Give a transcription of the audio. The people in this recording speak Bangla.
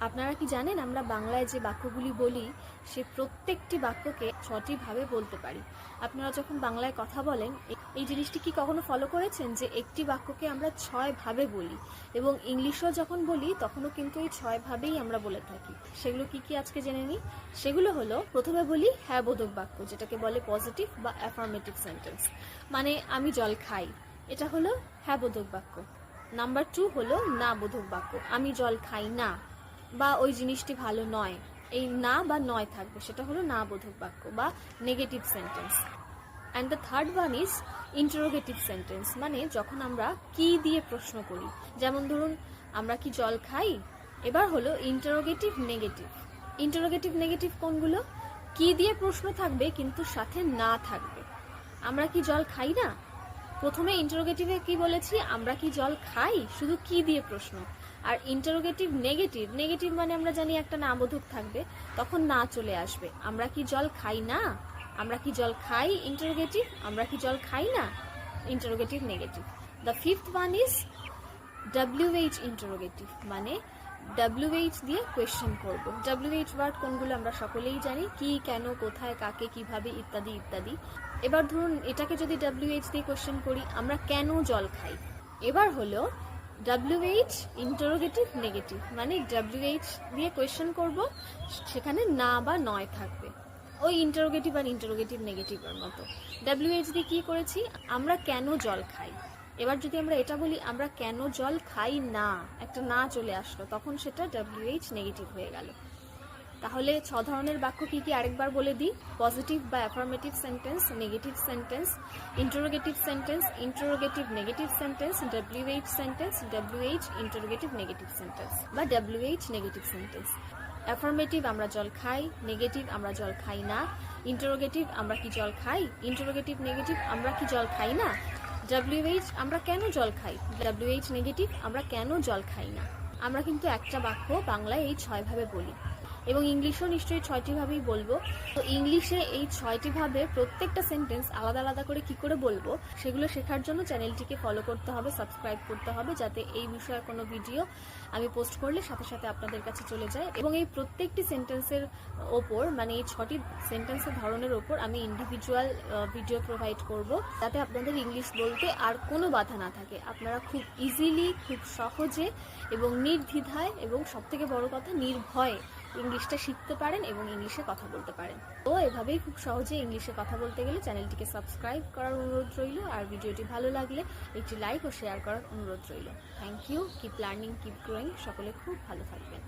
আপনারা কি জানেন আমরা বাংলায় যে বাক্যগুলি বলি, সে প্রত্যেকটি বাক্যকে সঠিকভাবে বলতে পারি। আপনারা যখন বাংলায় কথা বলেন এই জিনিসটি কি কখনো ফলো করেছেন যে একটি বাক্যকে আমরা ছয় ভাবে বলি? এবং ইংলিশও যখন বলি, তখনও কিন্তু এই ছয় ভাবেই আমরা বলে থাকি। সেগুলো কি কি আজকে জেনে নিই? সেগুলো হলো, প্রথমে বলি হ্যাঁ বোধক বাক্য, যেটাকে বলে পজিটিভ বা অ্যাফার্মেটিভ সেন্টেন্স মানে আমি জল খাই। এটা হলো হ্যাঁ বোধক বাক্য। নাম্বার টু হলো না বোধক বাক্য। আমি জল খাই না। বা ওই জিনিসটি ভালো নয়। এই না বা নয় থাকবে, সেটা হলো না বোধক বাক্য বা negative sentence and the third one is interrogative sentence মানে যখন আমরা কি দিয়ে প্রশ্ন করি। যেমন ধরুন, আমরা কি জল খাই? এবার হলো ইন্টারোগেটিভ নেগেটিভ ইন্টারোগেটিভ নেগেটিভ কোনগুলো? কি দিয়ে প্রশ্ন থাকবে কিন্তু সাথে না থাকবে। আমরা কি জল খাই না? প্রথমে ইন্টারোগেটিভে কি বলেছি? আমরা কি জল খাই? শুধু কি দিয়ে প্রশ্ন? আর ইন্টারোগেটিভ নেগেটিভ নেগেটিভ মানে আমরা জানি একটা নাবোধক থাকবে, তখন না চলে আসবে। আমরা কি জল খাই না? আমরা কি জল খাই ইন্টারোগেটিভ আমরা কি জল খাই না? Interrogative negative the fifth one is WH interrogative মানে ডাব্লিউএইচ দিয়ে কোয়েশ্চেন করব। ডাব্লিউএইচ ওয়ার্ড কোনগুলো আমরা সকলেই জানি, কি, কেন, কোথায়, কাকে, কীভাবে, ইত্যাদি ইত্যাদি। এবার ধরুন এটাকে যদি ডাব্লিউএইচ দিয়ে কোয়েশ্চেন করি, আমরা কেন জল খাই? এবার হলো ডাব্লিউএইচ ইন্টারোগেটিভ নেগেটিভ মানে ডাব্লিউএইচ দিয়ে কোয়েশ্চেন করব, সেখানে না বা নয় থাকবে। ওই ইন্টারোগেটিভ আর ইন্টারোগেটিভ নেগেটিভের মতো। ডাব্লিউএইচ দিয়ে কী করেছি? আমরা কেন জল খাই? এবার যদি আমরা এটা বলি, আমরা কেন জল খাই না? একটা না চলে আসলো, তখন সেটা ডাব্লিউএইচ নেগেটিভ হয়ে গেল। তাহলে ছ ধরনের বাক্য কি কি আরেকবার বলে দিই? পজিটিভ বা affirmative sentence negative sentence interrogative sentence interrogative negative sentence WH sentence WH interrogative negative sentence বা ডাব্লিউএইচ নেগেটিভ সেন্টেন্স অ্যাফার্মেটিভ আমরা জল খাই নেগেটিভ আমরা জল খাই না ইন্টারোগেটিভ আমরা কি জল খাই ইন্টারোগেটিভ নেগেটিভ আমরা কি জল খাই না ডাব্লিউএইচ আমরা কেন জল খাই ডাব্লিউএইচ নেগেটিভ আমরা কেন জল খাই না। আমরা কিন্তু একটা বাক্য বাংলায় এই ছয় ভাবে বলি। এবং ইংলিশও নিশ্চয়ই ছয়টি ভাবেই বলব। তো ইংলিশে এই ছয়টি ভাবে প্রত্যেকটা সেন্টেন্স আলাদা আলাদা করে কি করে বলব, সেগুলো শেখার জন্য চ্যানেলটিকে ফলো করতে হবে সাবস্ক্রাইব করতে হবে, যাতে এই বিষয়ে কোনো ভিডিও আমি পোস্ট করলে সাথে সাথে আপনাদের কাছে চলে যায়। এবং এই প্রত্যেকটি সেন্টেন্সের ওপর মানে এই ছটি সেন্টেন্সের ধরনের ওপর আমি ইন্ডিভিজুয়াল ভিডিও প্রোভাইড করব, যাতে আপনাদের ইংলিশ বলতে আর কোনো বাধা না থাকে। আপনারা খুব ইজিলি খুব সহজে এবং নির্দ্বিধায় এবং সবথেকে বড় কথা নির্ভয়ে ইংলিশটা শিখতে পারেন এবং ইংলিশে কথা বলতে পারেন। তো এভাবেই খুব সহজে ইংলিশে কথা বলতে গেলে চ্যানেলটিকে সাবস্ক্রাইব করার অনুরোধ রইল আর ভিডিওটি ভালো লাগলে একটি লাইক ও শেয়ার করার অনুরোধ রইল। Thank you, keep learning, keep growing, সকলে খুব ভালো থাকবেন।